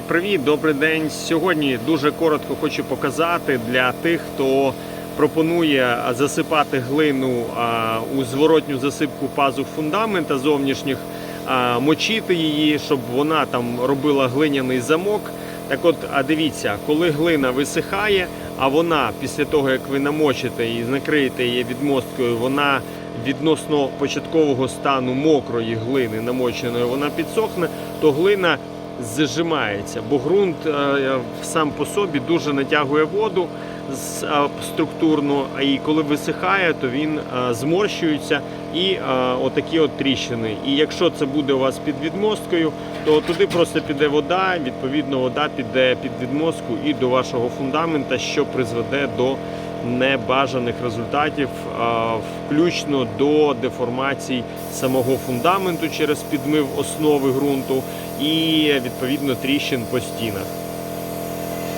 Привіт, добрий день. Сьогодні дуже коротко хочу показати для тих, хто пропонує засипати глину у зворотню засипку пазух фундамента зовнішніх, мочити її, щоб вона там робила глиняний замок. Так от, а дивіться, коли глина висихає, а вона після того, як ви намочите і накриєте її відмосткою, вона відносно початкового стану мокрої глини намоченої, вона підсохне, то глина зжимається, бо ґрунт е, сам по собі дуже натягує воду е, структурно, і коли висихає, то він е, зморщується і е, отакі от тріщини. І якщо це буде у вас під відмосткою, то туди просто піде вода, відповідно, вода піде під відмостку і до вашого фундамента, що призведе до небажаних результатів, включно до деформацій самого фундаменту через підмив основи ґрунту і відповідно тріщин по стінах.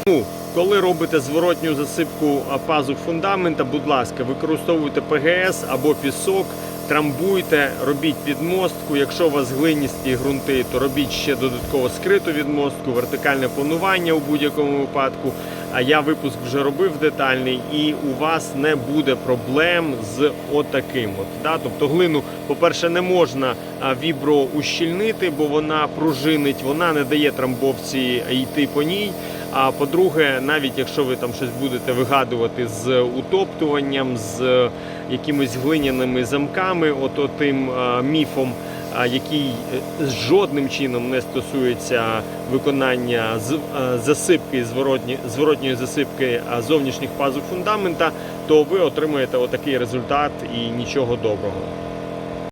Ну, коли робите зворотню засипку пазух фундамента, будь ласка, використовуйте ПГС або пісок, трамбуйте, робіть підмостку. Якщо у вас глиністі ґрунти, то робіть ще додатково скриту відмостку, вертикальне планування у будь-якому випадку. А я випуск вже робив детальний, і у вас не буде проблем з отаким. От, да? Тобто глину, по-перше, не можна вібро ущільнити, бо вона пружинить, вона не дає трамбовці йти по ній. А по-друге, навіть якщо ви там щось будете вигадувати з утоптуванням, з якимись глиняними замками, от тим міфом, а, який е, жодним чином не стосується виконання з- засипки зворотньої засипки зовнішніх пазух фундамента, то ви отримаєте отакий результат і нічого доброго.